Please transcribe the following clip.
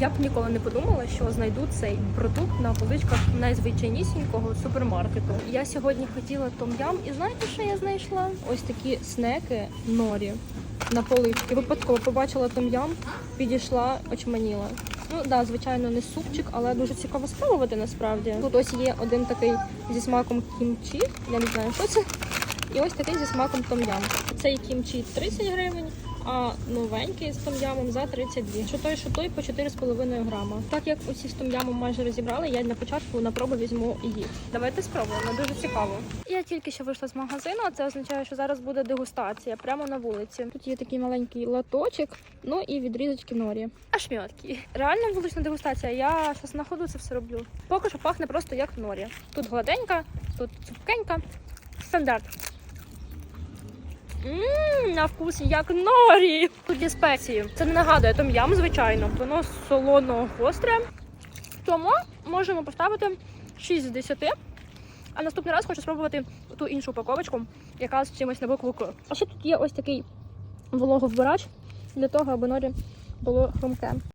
Я б ніколи не подумала, що знайду цей продукт на поличках найзвичайнісінького супермаркету. Я сьогодні хотіла том-ям, і знаєте, що я знайшла? Ось такі снеки норі на поличці. Випадково побачила том-ям, підійшла, очманіла. Ну да, звичайно, не супчик, але дуже цікаво спробувати насправді. Тут ось є один такий зі смаком кімчі. Я не знаю, що це. І ось такий зі смаком том-ям. Цей кімчі 30 гривень, а новенький з том-ямом за 32. Що той, що той по 4,5 грама. Так як усі з том-ямом майже розібрали, я на початку на пробу візьму їх. Давайте спробуємо, дуже цікаво. Я тільки що вийшла з магазину, а це означає, що зараз буде дегустація прямо на вулиці. Тут є такий маленький латочок, ну і відрізочки норі. А шмьотки. Реально вулична дегустація. Я зараз на ходу це все роблю. Поки що пахне просто як норі. Тут гладенька, тут цупкенька. Стандарт. Ммм, на вкус як норі. Тут є спеції. Це не нагадує том-ям, звичайно. Воно солоно гостре. Тому можемо поставити 6 з 10. А наступний раз хочу спробувати ту іншу упаковочку, яка з чимось на букву К. А ще тут є ось такий вологовбирач для того, аби норі було хрумке.